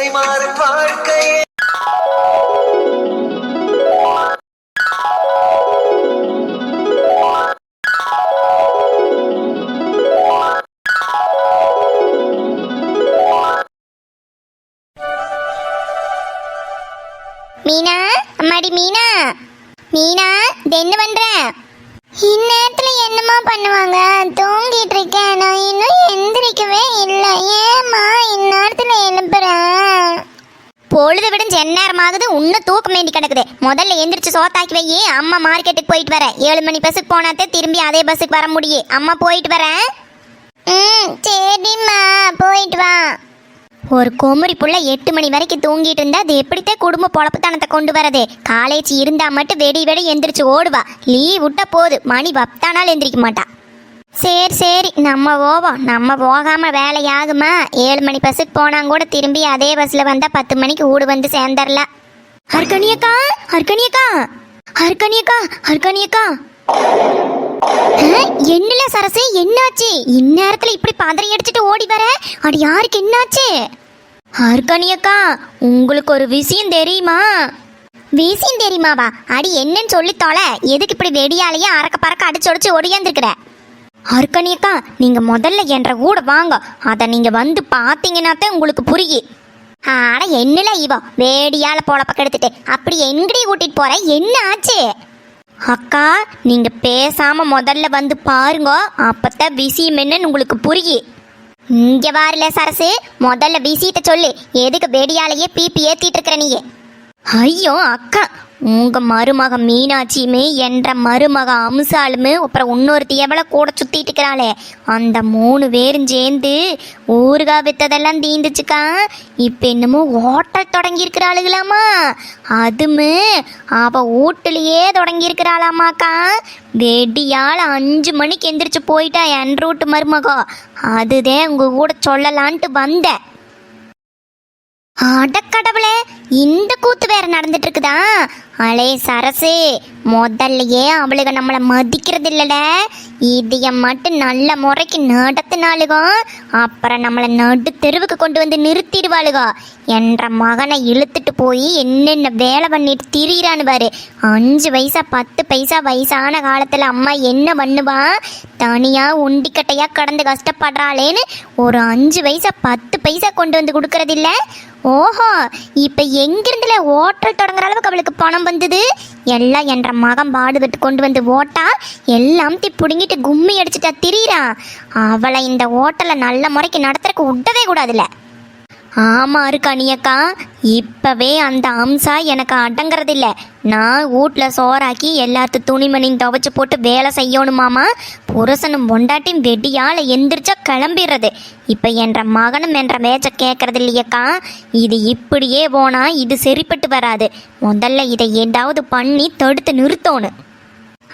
திசை மாறும் வாழ்க்கையே மீனா அம்மாடி மீனா. மீனா தென்னு பண்ற? இந்நேரத்துல என்னமா பண்ணுவாங்க? தூங்க இருக்கேன் நான் இன்னும் எந்திரிக்கவே இல்லை ஏமா இந்நேரத்துல எழுப்புறேன் பொழுது நேரம் ஆகுது இன்னும் தூக்கம் வேண்டி கிடக்குது. முதல்ல எந்திரிச்சு சோத்தாக்கி வை அம்மா மார்க்கெட்டுக்கு போயிட்டு வரேன் ஏழு மணி பஸ்ஸுக்கு போனாத்தே திரும்பி அதே பஸ்ஸுக்கு வர முடியும் அம்மா போயிட்டு வரேன் ம் சரிம்மா போயிட்டு வா. ஒரு குமரி புள்ள எட்டு மணி வரைக்கும் தூங்கிட்டு இருந்தா அது எப்படித்தான் குடும்ப பொழப்புத்தனத்தை கொண்டு வரது. காலேஜ் இருந்தா மட்டும் வெடி வெடி எந்திரிச்சு ஓடுவா. லீவ் விட்டா போது மணி பத்தானால் எந்திரிக்க மாட்டா. சரி சரி. நம்ம போவோம். நம்ம போகாம வேலையாகுமா? ஏழு மணி பஸ்ஸுக்கு போனாங்க கூட திரும்பி அதே பஸ்ல வந்தா பத்து மணிக்கு ஊடு வந்து சேர்ந்துடல ஹர்கனியக்கா ஹர்கனியக்கா ஹர்கனியக்கா ஹர்கனியக்கா. என்னல சரசு? என்னாச்சு? இந்நேரத்துல இப்படி பதறி அடிச்சிட்டு ஓடி வர? அடி யாருக்கு என்னாச்சு? ஹர்கனியக்கா உங்களுக்கு ஒரு விஷயம் தெரியுமா? விஷயம் தெரியுமாவா? அடி என்னன்னு சொல்லி தொலை. எதுக்கு இப்படி வெடியாலேயே அறக்க பறக்க அடிச்சு உடச்சு ஒடியாந்துருக்குற? அர்க்கணியக்கா நீங்க முதல்ல என்ற கூட வாங்க. அதை நீங்க வந்து பாத்தீங்கன்னாத்தான் உங்களுக்கு புரியும் ஆட என்னல இவ வேடியால பொழப்ப கெடுத்துட்டு அப்படி எங்கடி கூட்டிட்டு போற என்ன ஆச்சு? அக்கா நீங்க பேசாம முதல்ல வந்து பாருங்க அப்பதான் விஷயம் என்னன்னு உங்களுக்கு புரியும் இங்க வாரில சரசு முதல்ல விஷயத்த சொல்லு. எதுக்கு வெடியாலேயே பிபி ஏத்திட்டு இருக்கிற நீயே? ஐயோ அக்கா உங்க மருமக மீனாட்சியுமே என்ற மருமக அம்சாலுமே அப்புறம் இன்னொருத்தி எவ்வளோ கூட சுத்திட்டு இருக்கிறாளே. அந்த மூணு பேரும் சேர்ந்து ஊறுகாய் வித்ததெல்லாம் தீந்துச்சுக்கா. இப்போ என்னமோ ஹோட்டல் தொடங்கி இருக்கிறாளுகளாமா அதுமே அவ வீட்டுலயே தொடங்கி இருக்கிறாளாமாக்கா வெடியால் அஞ்சு மணிக்கு எந்திரிச்சு போயிட்டா என் ரூட்டு மருமகம் அதுதான் உங்க கூட சொல்லலான்ட்டு வந்தேன். அடக்கடவுளே இந்த கூத்து வேற நடந்துட்டு இருக்குதா? அலே சரசு முதல்லையே அவளுக நம்மளை மதிக்கிறது இல்லட இதைய மட்டும் நல்ல முறைக்கு நடத்தினாளுக. அப்புறம் நம்மளை நடு தெருவுக்கு கொண்டு வந்து நிறுத்திடுவாளுகோ. என்ற மகனை இழுத்துட்டு போய் என்னென்ன வேலை பண்ணிட்டு திரியிறான்னு பாரு. அஞ்சு வயசா பத்து பைசா வயசான காலத்தில் அம்மா என்ன பண்ணுவா? தனியாக உண்டிக்கட்டையாக கடந்து கஷ்டப்படுறாளேன்னு ஒரு அஞ்சு வயசா பத்து பைசா கொண்டு வந்து கொடுக்கறதில்ல. ஓஹோ இப்போ எங்கிருந்துல ஓட்டல் தொடங்குற அளவுக்கு அவளுக்கு பணம் வந்தது? எல்லாம் என்ற மகன் பாடுபட்டு கொண்டு வந்து ஓட்டா எல்லாம் தி புடுங்கிட்டு கும்மி அடிச்சுட்டா திரியிறா. அவளை இந்த ஓட்டலை நல்ல முறைக்கு நடத்துறக்கு விடவே கூடாதுல்ல. ஆமா இருக்கா இப்பவே அந்த அம்சா எனக்கு அடங்குறதில்ல. நான் வீட்டில் சோறாக்கி எல்லாத்து துணிமணியும் துவைச்சு போட்டு வேலை செய்யணுமாமா புருஷனும் பொண்டாட்டியும் வெடியால் எந்திரிச்சா கிளம்பிடுறது. இப்போ என்ற மகனும் என்ற மேச்சை கேட்கறது இல்லையக்கா இது இப்படியே போனால் இது சரிப்பட்டு வராது. முதல்ல இதை ஏதாவது பண்ணி தடுத்து நிறுத்தணும்.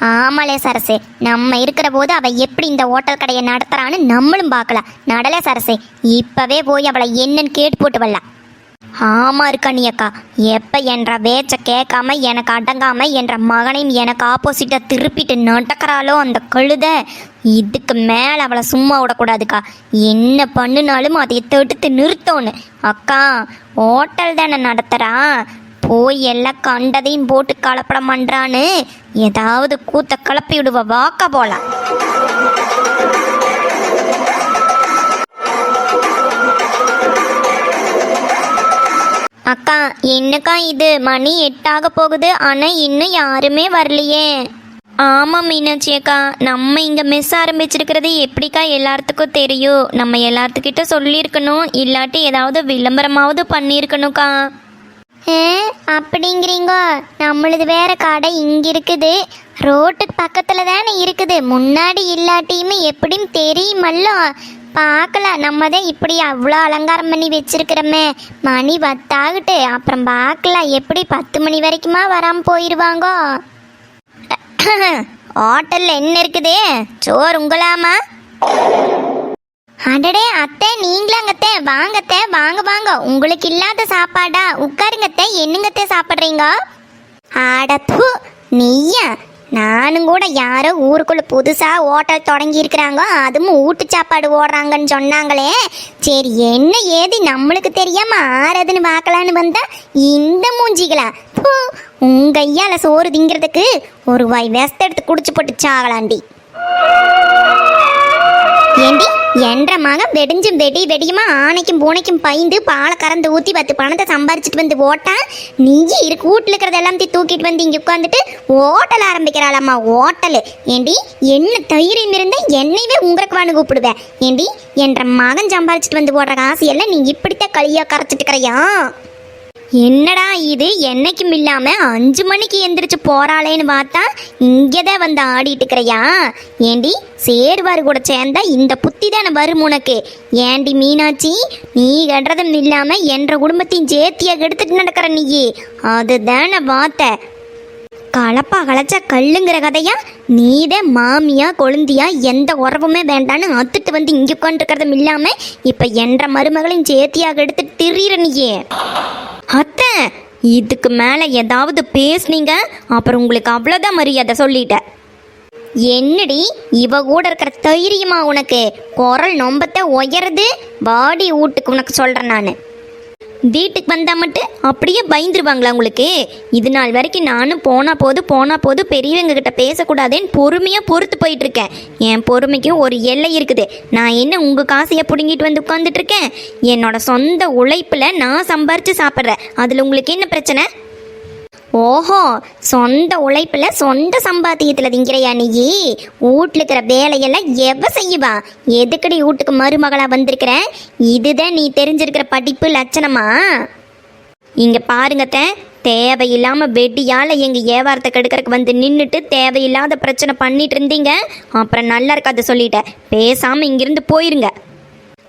ஆமாலே சரசே. நம்ம இருக்கிற போது அவ எப்படி இந்த ஹோட்டல் கடையை நடத்துறான்னு நம்மளும் பார்க்கலாம் நடலே சரசே. இப்போவே போய் அவளை என்னன்னு கேட்டு போட்டு வரலாம் இருக்கா இருக்கணி அக்கா. எப்போ என்ற வேச்ச கேட்காம எனக்கு அடங்காம என்ற மகனையும் எனக்கு ஆப்போசிட்டை திருப்பிட்டு நடக்கிறாளோ அந்த கழுத? இதுக்கு மேலே அவளை சும்மா விடக்கூடாதுக்கா. என்ன பண்ணுனாலும் அதை தடுத்து நிறுத்தோன்னு. அக்கா ஹோட்டல் தானே நடத்துகிறான் போய் எல்லாம் கண்டதையும் போட்டு கலப்படம் பண்ணுறான்னு ஏதாவது கூத்த கலப்பி விடுவ வாக்க போலாம் அக்கா என்னக்கா இது? மணி எட்டாக போகுது. ஆனா இன்னும் யாருமே வரலையே. ஆமாம் மீனாட்சி அக்கா. நம்ம இங்கே மெஸ் ஆரம்பிச்சிருக்கிறது எப்படிக்கா எல்லாத்துக்கும் தெரியும்? நம்ம எல்லாத்துக்கிட்ட சொல்லியிருக்கணும். இல்லாட்டி ஏதாவது விளம்பரமாவது பண்ணியிருக்கணும்க்கா. அப்படிங்கிறீங்கோ. நம்மளது வேற கடை இங்கே இருக்குது. ரோட்டுக்கு பக்கத்தில் தானே இருக்குது. முன்னாடி இல்லாட்டியுமே எப்படின்னு தெரியுமல்ல. பார்க்கலாம் நம்ம தான் இப்படி அவ்வளோ அலங்காரம் பண்ணி வச்சிருக்கிறோமே. மணி பத்தாகட்டு. அப்புறம் பார்க்கலாம் எப்படி பத்து மணி வரைக்குமா வராமல் போயிடுவாங்கோ ஹோட்டலில் என்ன இருக்குது? சோறு உங்களாமா? அடடே அத்தை நீங்களாங்கத்தே. வாங்கத்தே வாங்க வாங்க. உங்களுக்கு இல்லாத சாப்பாடா? உட்காருங்கத்தே. என்னங்கத்தே சாப்பிட்றீங்க? ஆடப்பு நீயா? நானும் கூட யாரோ ஊருக்குள்ள புதுசாக ஹோட்டல் தொடங்கி இருக்கிறாங்க. அதுவும் ஊட்டு சாப்பாடு ஓடுறாங்கன்னு சொன்னாங்களே. சரி என்ன ஏது? நம்மளுக்கு தெரியாம ஆறதுன்னு பார்க்கலான்னு வந்தா இந்த மூஞ்சிகளா? பூ, உங்க ஐயால சோறு திங்கிறதுக்கு ஒரு வாய் வெஸ்த எடுத்து குடிச்சு போட்டு சாகலாண்டி. ஏண்டி என்ற மகன் வெடிஞ்சும் வெடி வெடியுமா ஆனைக்கும் பூனைக்கும் பயந்து பாலை கறந்து ஊற்றி பத்து பணத்தை சம்பாரிச்சிட்டு வந்து ஓட்டான் நீ இருக்கு வீட்டில் இருக்கிறது எல்லாம் தூக்கிட்டு வந்து இங்கே உட்காந்துட்டு ஓட்டல் ஆரம்பிக்கிறாளாம்மா ஓட்டல். ஏண்டி என்ன தைரியம் இருந்தால் என்னையவே உங்களுக்கு வான்னு கூப்பிடுவேன் ஏண்டி என்ற மகன் சம்பாரிச்சிட்டு வந்து ஓடுற காசு எல்லாம் நீ இப்படித்தான் கழியாக கரைச்சிட்டு இருக்கிறையா? என்னடா இது? என்னைக்கும் இல்லாமல் அஞ்சு மணிக்கு எந்திரிச்சு போறாளேன்னு பார்த்தா இங்கே தான் வந்து ஆடிட்டு இருக்கிறையா? ஏண்டி சேருவார் கூட சேர்ந்தா இந்த புத்தி தானே வரும் உனக்கு? ஏண்டி மீனாட்சி நீ கட்டுறதும் இல்லாமல் என்ற குடும்பத்தையும் சேர்த்தியாக எடுத்துட்டு நடக்கிற நீ அதுதானே வார்த்தை. கலப்பா கலைச்சா கல்லுங்கிற கதையா? நீதே மாமியா கொழுந்தியா எந்த உறவுமே வேண்டான்னு அத்துட்டு வந்து இங்கே உட்காந்துருக்கிறதும் இல்லாமல் இப்போ என்ற மருமகளையும் சேர்த்தியாக எடுத்து திரியிற நீயே. அத்தை இதுக்கு மேலே ஏதாவது பேசுனீங்க? அப்புறம் உங்களுக்கு அவ்வளோதான் மரியாதை சொல்லிட்டேன் என்னடி இவ கூட இருக்கிற தைரியமா உனக்கு குரல் நொம்பத்தை உயருது? பாடி வீட்டுக்கு உனக்கு சொல்கிறேன் நான். வீட்டுக்கு வந்தால் மட்டும் அப்படியே பயந்துருவாங்களா உங்களுக்கு? இது நாள் வரைக்கும் நானும் போனால் போது போனால் போது பெரியவங்க கிட்ட பேசக்கூடாதுன்னு பொறுமையாக பொறுத்து போயிட்டு இருக்கேன். என் பொறுமைக்கு ஒரு எல்லை இருக்குது. நான் என்ன உங்கள் காசையை பிடுங்கிட்டு வந்து உட்காந்துட்டு இருக்கேன்? என்னோட சொந்த உழைப்பில் நான் சம்பாரித்து சாப்பிட்றேன். அதில் உங்களுக்கு என்ன பிரச்சனை? ஓஹோ சொந்த உழைப்பில் சொந்த சம்பாத்தியத்தில் திங்கிறையா நீ? வீட்டுல இருக்கிற வேலையெல்லாம் எவ செய்யுவா? எதுக்கடி வீட்டுக்கு மருமகளாக வந்திருக்கிறேன் இதுதான் நீ தெரிஞ்சிருக்கிற படிப்பு லட்சணமா? இங்கே பாருங்கத்த தேவையில்லாமல் வெட்டியால் எங்கள் ஏவாரத்தை கெடுக்கறதுக்கு வந்து நின்றுட்டு தேவையில்லாத பிரச்சனை பண்ணிட்டு இருந்தீங்க. அப்புறம் நல்லா இருக்காது சொல்லிட்டேன். பேசாமல் இங்கிருந்து போயிருங்க.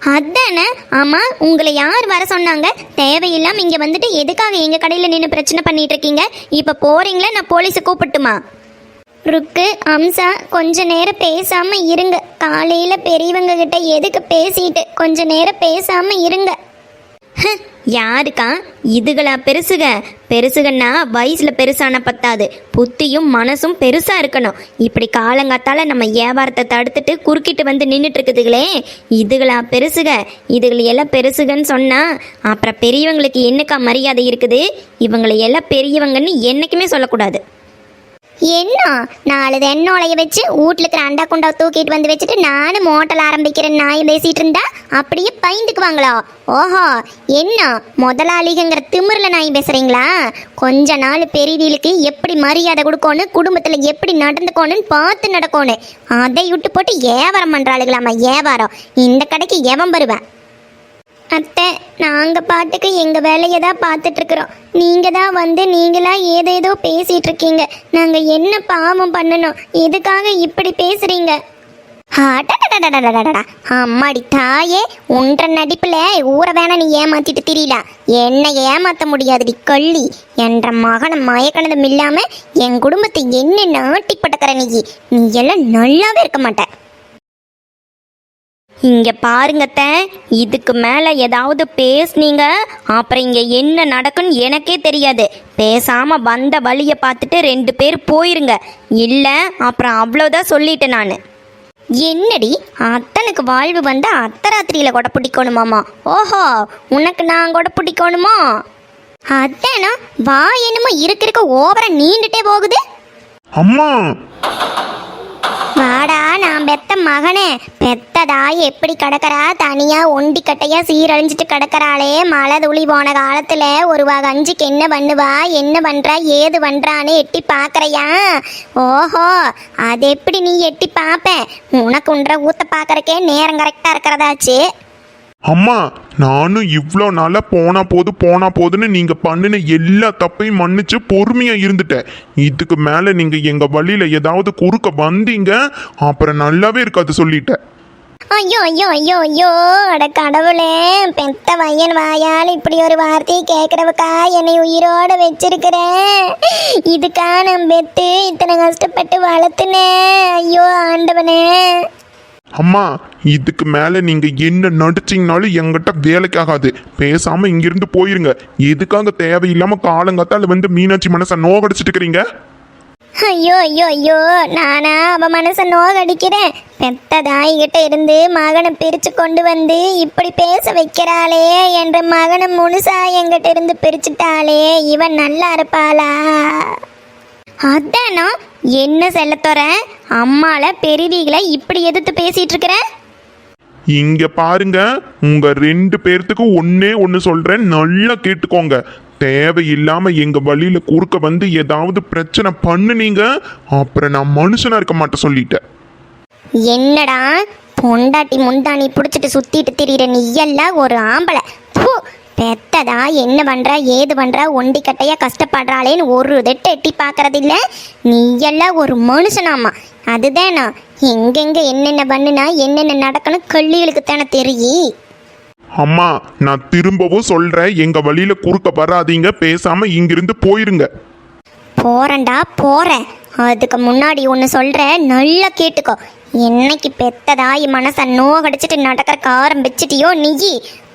அதானே? ஆமா உங்களை யார் வர சொன்னாங்க? தேவையில்லாம இங்க வந்துட்டு எதுக்காக எங்க கடையில நின்று பிரச்சனை பண்ணிட்டு இருக்கீங்க? இப்ப போறீங்களா? நான் போலீஸை கூப்பிட்டுமா? ருக்கு அம்சா கொஞ்ச நேரம் பேசாம இருங்க. காலையில பெரியவங்க கிட்ட எதுக்கு பேசிட்டு கொஞ்ச நேரம் பேசாம இருங்க. யாருக்கா? இதுகளா பெருசுக? பெருசுகன்னா வயசில் பெருசான பத்தாது. புத்தியும் மனசும் பெருசாக இருக்கணும். இப்படி காலங்காத்தால் நம்ம வியாபாரத்தை தடுத்துட்டு குறுக்கிட்டு வந்து நின்றுட்டு இருக்குதுகளே இதுகளா பெருசுக? இதுகளை எல்லாம் பெருசுகன்னு சொன்னால் அப்புறம் பெரியவங்களுக்கு என்னக்கா மரியாதை இருக்குது? இவங்களை எல்லாம் பெரியவங்கன்னு என்றைக்குமே சொல்லக்கூடாது. என்ன? நாலு தென்னோலைய வச்சு வீட்டில் இருக்கிற அண்டா குண்டா தூக்கிட்டு வந்து வச்சுட்டு நானும் மோட்டல் ஆரம்பிக்கிறேன் நாய் பேசிட்டு இருந்தா அப்படியே பயந்துக்குவாங்களோ? ஓஹோ என்ன? முதலாளிகங்கிற திமிரில் நாய் பேசுறீங்களா? கொஞ்ச நாள் பெரியவீலுக்கு எப்படி மரியாதை கொடுக்கணும் குடும்பத்தில் எப்படி நடந்துக்கணும்னு பார்த்து நடக்கணும் அதை விட்டு போட்டு ஏவாரம் பண்ணுறாளுங்களாம்மா ஏவாரம். இந்த கடைக்கு எவன் வருவேன் அத்தை நாங்கள் பாட்டுக்கு எங்கள் வேலையை தான் பார்த்துட்ருக்குறோம். நீங்கள் தான் வந்து நீங்களாக ஏதேதோ பேசிகிட்டு இருக்கீங்க நாங்கள் என்ன பாவம் பண்ணணும்? எதுக்காக இப்படி பேசுகிறீங்க அம்மாடி தாயே உன்ற நடிப்புல ஊரை வேணா நீ ஏமாத்திட்டு தெரியல என்னை ஏமாத்த முடியாதுடி கள்ளி. என்ற மகனை மயக்கணதம் இல்லாம என் குடும்பத்தை என்ன நாட்டி பட்டக்கிற நீ? நீ எல்லாம் நல்லாவே இருக்க மாட்டேன் இங்க பாருங்கத்த இதுக்கு மேல ஏதாவது பேசுனீங்க? அப்புறம் இங்க என்ன நடக்குன்னு எனக்கே தெரியாது. பேசாம வந்த வழிய பார்த்துட்டு ரெண்டு பேர் போயிருங்க. இல்ல அப்புறம் அவ்வளோதான் சொல்லிட்டேன் நான். என்னடி அத்தனுக்கு வாழ்வு வந்து அத்தராத்திரியில கூட பிடிக்கணுமாமா? ஓஹோ உனக்கு நான் கூட பிடிக்கணுமா? அத்தனா வா என்னமோ இருக்க இருக்க ஓவரா நீண்டுட்டே போகுது. அம்மா! வாடா நான் பெத்த மகனே. பெத்ததா எப்படி கிடக்கறா? தனியா ஒண்டி கட்டையா சீரழிஞ்சிட்டு கிடக்கறாளே. மழை துளி போன காலத்துல ஒரு வா கஞ்சிக்கு என்ன பண்ணுவா? என்ன பண்றா? ஏது பண்றான்னு எட்டி பாக்குறையா? ஓஹோ அது எப்படி நீ எட்டி பாப்ப? உனக்கு உன்ற ஊத்த பாக்குறக்கே நேரம் கரெக்டா இருக்கிறதாச்சு. அம்மா நானும் இவ்வளோ நாளா போனா போது போனா போதுன்னு நீங்க பண்ணின எல்லா தப்பையும் மன்னிச்சு பொறுமையா இருந்துட்டேன். இதுக்கு மேல நீங்க எங்க வழியில ஏதாவது குறுக்க வந்தீங்க? அப்புறம் நல்லாவே இருக்காது சொல்லிட்டேன் ஐயோ ஐயோ ஐயோ ஐயோ அட கடவுளே பெத்த பையன் வாயால் இப்படி ஒரு வார்த்தையை கேட்குறவக்கா என்னை உயிரோட வச்சிருக்கிறேன் இதுக்கா நான் பெத்து இத்தனை கஷ்டப்பட்டு வளர்த்துனேன். ஐயோ ஆண்டவனே. அம்மா இதுக்கு மேலே நீங்கள் என்ன நடிச்சிங்கனாலும் எங்கிட்ட வேலைக்கு ஆகாது பேசாமல் இங்கிருந்து போயிருங்க. எதுக்காக தேவையில்லாமல் காலங்காத்தால் வந்து மீனாட்சி மனசை நோகடிச்சிட்டு இருக்கிறீங்க ஐயோ ஐயோ ஐயோ நானா அவன் மனசை நோகடிக்கிறேன். பெத்த தாய்கிட்ட இருந்து மகனை பிரித்து கொண்டு வந்து இப்படி பேச வைக்கிறாளே என்ற மகனை முழுசா எங்கிட்ட இருந்து பிரிச்சுட்டாளே இவன் நல்லா இருப்பாளா? அதானா? என்ன செல்லத்தோற அம்மால பெரியவிகளை இப்படி எதிர்த்து பேசிட்டு இருக்கிற இங்க பாருங்க உங்க ரெண்டு பேர்த்துக்கு ஒன்னே ஒன்னு சொல்றேன் நல்லா கேட்டுக்கோங்க. தேவையில்லாம எங்க வழியில குறுக்க வந்து ஏதாவது பிரச்சனை பண்ணுனீங்க அப்புறம் நான் மனுஷனா இருக்க மாட்டேன் சொல்லிட்டேன். என்னடா? பொண்டாட்டி முந்தாணி புடிச்சிட்டு சுத்திட்டு திரியிற நீ எல்லாம் ஒரு ஆம்பளை. பெத்ததா என்ன பண்ற ஏது பண்ற ஒண்டி கட்டையா கஷ்டப்படுறாளேன்னு ஒரு திட்ட எட்டி பார்க்கறது இல்ல நீ எல்லாம் ஒரு மனுஷனாமா அதுதானா? எங்கெங்க என்னென்ன பண்ணுனா என்னென்ன நடக்கணும் கள்ளிகளுக்கு தானே தெரியும் அம்மா நான் திரும்பவும் சொல்றேன். எங்க வழியில குறுக்க வராதீங்க. பேசாம இங்கிருந்து போயிருங்க. போறேன்டா போறேன். அதுக்கு முன்னாடி ஒன்று சொல்கிறேன் நல்லா கேட்டுக்கோ. என்னைக்கு பெத்ததாய் மனசை நோகடிச்சிட்டு நடக்கிறக்க ஆரம்பிச்சிட்டியோ நீ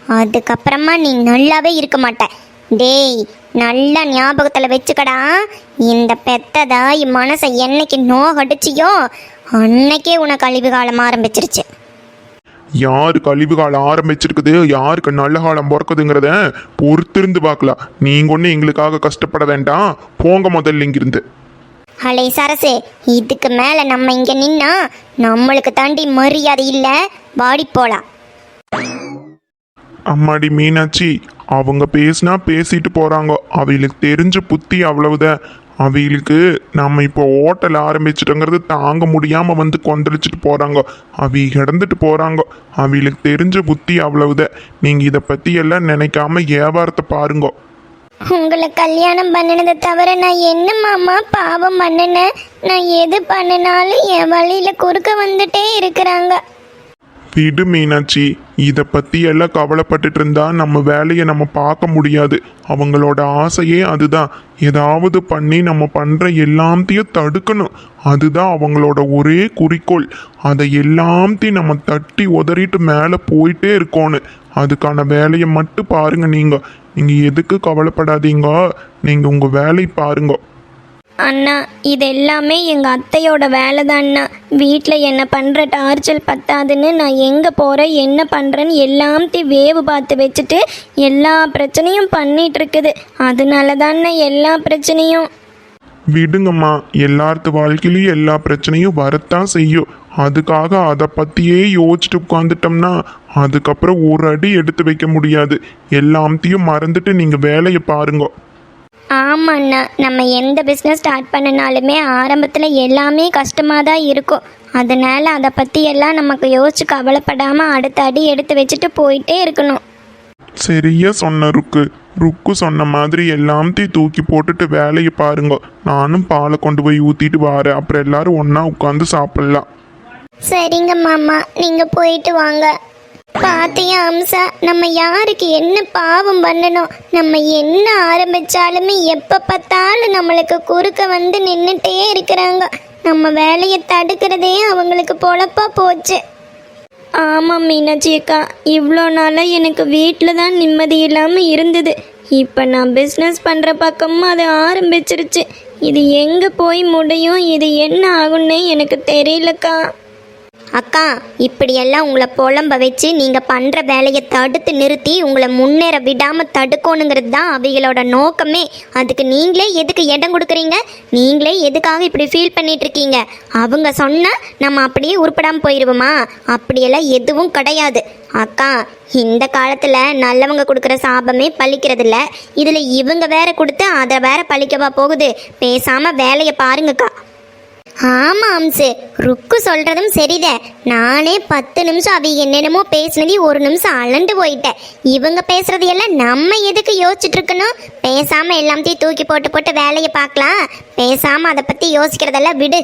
அதுக்கப்புறமா நீ நல்லாவே இருக்க மாட்ட. டேய் நல்ல ஞாபகத்தில் வச்சுக்கடா. இந்த பெத்ததாய் மனசை என்னைக்கு நோகடிச்சியோ அன்னைக்கே உனக்கு அழிவு காலம் ஆரம்பிச்சிருச்சு. யாரு கழிவு காலம் ஆரம்பிச்சிருக்குது? யாருக்கு நல்ல காலம் பிறக்குதுங்கிறத பொறுத்திருந்து பார்க்கலாம் நீங்க ஒன்றும் எங்களுக்காக கஷ்டப்பட வேண்டாம். போங்க முதல்ல இங்கிருந்து. அலை சரசு இதுக்கு மேலே நம்ம இங்கே நின்னா நம்மளுக்கு தாண்டி மரியாதை இல்லை. வாடி போலாம். அம்மாடி மீனாட்சி அவங்க பேசினா பேசிட்டு போகிறாங்க அவங்களுக்கு தெரிஞ்ச புத்தி அவ்வளவுதான் அவங்களுக்கு நம்ம இப்போ ஓட்டல் ஆரம்பிச்சிட்டோங்கிறது தாங்க முடியாமல் வந்து கொந்தளிச்சிட்டு போகிறாங்க அவி கிடந்துட்டு போகிறாங்க அவங்களுக்கு தெரிஞ்ச புத்தி அவ்வளவுதான் நீங்கள் இதை பற்றி எல்லாம் நினைக்காம வியாபாரத்தை பாருங்க. உங்களை கல்யாணம் பண்ணினதை தவிர நான் என்ன மாமா பாவம் பண்ணினேன்? நான் எது பண்ணினாலும் என் வழியில குறுக்க வந்துட்டே இருக்கிறாங்க. விடு மீனாட்சி இதை பற்றி எல்லாம் கவலைப்பட்டுட்டு இருந்தா நம்ம வேலையை நம்ம பார்க்க முடியாது. அவங்களோட ஆசையே அதுதான். ஏதாவது பண்ணி நம்ம பண்ணுற எல்லாத்தையும் தடுக்கணும். அதுதான் அவங்களோட ஒரே குறிக்கோள். அதை எல்லாத்தையும் நம்ம தட்டி உதறிட்டு மேலே போயிட்டே இருக்கோணும் அதுக்கான வேலையை மட்டும் பாருங்க நீங்கள் நீங்கள் எதுக்கு கவலைப்படாதீங்க. நீங்கள் உங்கள் வேலை பாருங்க. அண்ணா இது எல்லாமே எங்கள் அத்தையோட வேலை தான்ண்ணா வீட்டில் என்ன பண்ணுற டார்ச்சல் பத்தாதுன்னு நான் எங்கே போகிறேன் என்ன பண்ணுறேன்னு எல்லாத்தையும் வேவு பார்த்து வச்சுட்டு எல்லா பிரச்சனையும் பண்ணிட்டு இருக்குது அதனால தானே எல்லா பிரச்சனையும். விடுங்கம்மா எல்லார்த்து வாழ்க்கையிலையும் எல்லா பிரச்சனையும் வரத்தான் செய்யும். அதுக்காக அதை பற்றியே யோசிச்சுட்டு உட்காந்துட்டோம்னா அதுக்கப்புறம் ஒரு அடி எடுத்து வைக்க முடியாது. எல்லாத்தையும் மறந்துட்டு நீங்கள் வேலையை பாருங்க. ஆமாண்ணா நம்ம எந்த பிஸ்னஸ் ஸ்டார்ட் பண்ணினாலுமே ஆரம்பத்தில் எல்லாமே கஷ்டமாக தான் இருக்கும். அதனால அதை பற்றி எல்லாம் நமக்கு யோசிச்சு கவலைப்படாமல் அடுத்த அடி எடுத்து வச்சுட்டு போயிட்டே இருக்கணும். சரியா சொன்ன ருக்கு. ருக்கு சொன்ன மாதிரி எல்லாத்தையும் தூக்கி போட்டுட்டு வேலையை பாருங்க. நானும் பாலை கொண்டு போய் ஊற்றிட்டு வாரேன். அப்புறம் எல்லாரும் ஒன்றா உட்காந்து சாப்பிட்லாம். சரிங்க மாமா. நீங்கள் போயிட்டு வாங்க. பாத்தியா அம்சா நம்ம யாருக்கு என்ன பாவம் பண்ணணும்? நம்ம என்ன ஆரம்பிச்சாலுமே எப்போ பார்த்தாலும் நம்மளுக்கு குறுக்க வந்து நின்றுட்டே இருக்கிறாங்க. நம்ம வேலையை தடுக்கிறதே அவங்களுக்கு பொழப்பா போச்சு. ஆமாம் மீனாட்சி அக்கா இவ்வளோ நாளாக எனக்கு வீட்டில் தான் நிம்மதி இல்லாமல் இருந்தது. இப்போ நான் பிஸ்னஸ் பண்ணுற பக்கமும் அது ஆரம்பிச்சிருச்சு. இது எங்கே போய் முடியும்? இது என்ன ஆகும்னே எனக்கு தெரியலக்கா. அக்கா இப்படியெல்லாம் உங்களை புலம்ப வச்சு நீங்கள் பண்ணுற வேலையை தடுத்து நிறுத்தி உங்களை முன்னேற விடாமல் தடுக்கணுங்கிறது தான் அவைகளோட நோக்கமே. அதுக்கு நீங்களே எதுக்கு இடம் கொடுக்குறீங்க? நீங்களே எதுக்காக இப்படி ஃபீல் பண்ணிட்டு இருக்கீங்க அவங்க சொன்னால் நம்ம அப்படியே உருப்படாமல் போயிடுவோமா அப்படியெல்லாம் எதுவும் கிடையாது. அக்கா இந்த காலத்தில் நல்லவங்க கொடுக்குற சாபமே பழிக்கிறதில்ல. இதில் இவங்க வேற கொடுத்து அதை வேற பழிக்கவா போகுது? பேசாமல் வேலையை பாருங்கக்கா. ஆமாம் அம்சு. ருக்கு சொல்கிறதும் சரிதே. நானே பத்து நிமிஷம் அவ என்னென்னமோ பேசினதி ஒரு நிமிஷம் அலண்டு போயிட்டேன் இவங்க பேசுறது எல்லாம் நம்ம எதுக்கு யோசிச்சுட்டு இருக்கணும் எல்லாத்தையும் தூக்கி போட்டு போட்டு வேலையை பார்க்கலாம். பேசாமல் அதை பற்றி யோசிக்கிறதெல்லாம் விடு.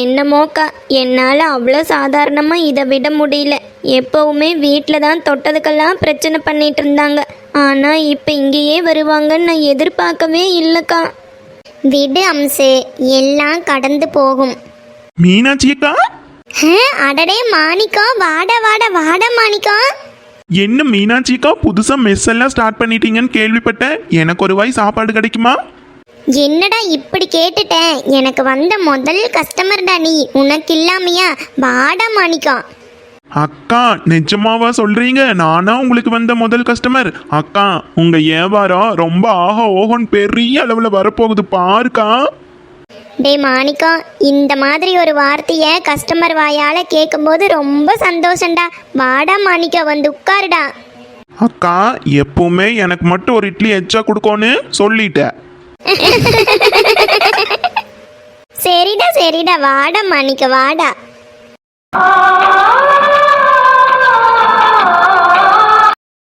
என்னமோக்கா என்னால் அவ்வளோ சாதாரணமாக இதை விட முடியல. எப்போவுமே வீட்டில் தான் தொட்டதுக்கெல்லாம் பிரச்சனை பண்ணிட்டு இருந்தாங்க. ஆனால் இப்போ இங்கேயே வருவாங்கன்னு நான் எதிர்பார்க்கவே இல்லைக்கா. விடு அம்சு எல்லாம் கடந்து போகும். மீனாட்சி அக்கா ஹே, அடடே மாணிக்கம் வாட வாட வாட மாணிக்கம் என்ன மீனாட்சிக்கா புதுசா மெஸ் எல்லாம் ஸ்டார்ட் பண்ணிட்டீங்கன்னு கேள்விப்பட்டேன். எனக்கு ஒரு வாய் சாப்பாடு கிடைக்குமா? என்னடா இப்படி கேட்டுட்டேன் எனக்கு வந்த முதல் கஸ்டமர்டா நீ. உனக்கு இல்லாமையா? வாடா மாணிக்கம் அக்கா நிஜமாவா சொல்றீங்க? நானா உங்களுக்கு வந்த முதல் கஸ்டமர் அக்கா உங்க வியாபாரம் ரொம்ப ஆஹா ஓஹோன்னு பெரிய அளவுல வரப்போகுது பாருக்கா. டேய் மாணிக்கம் இந்த மாதிரி ஒரு வார்த்தையை கஸ்டமர் வாயால கேட்கும்போது ரொம்ப சந்தோஷம்டா. வாடா மாணிக்கம் வந்து உட்காருடா. அக்கா எப்பவுமே எனக்கு மட்டும் ஒரு இட்லி எச்சா கொடுக்கோன்னு சொல்லிட்டேன் சரிடா சரிடா. வாடா மாணிக்க வாடா.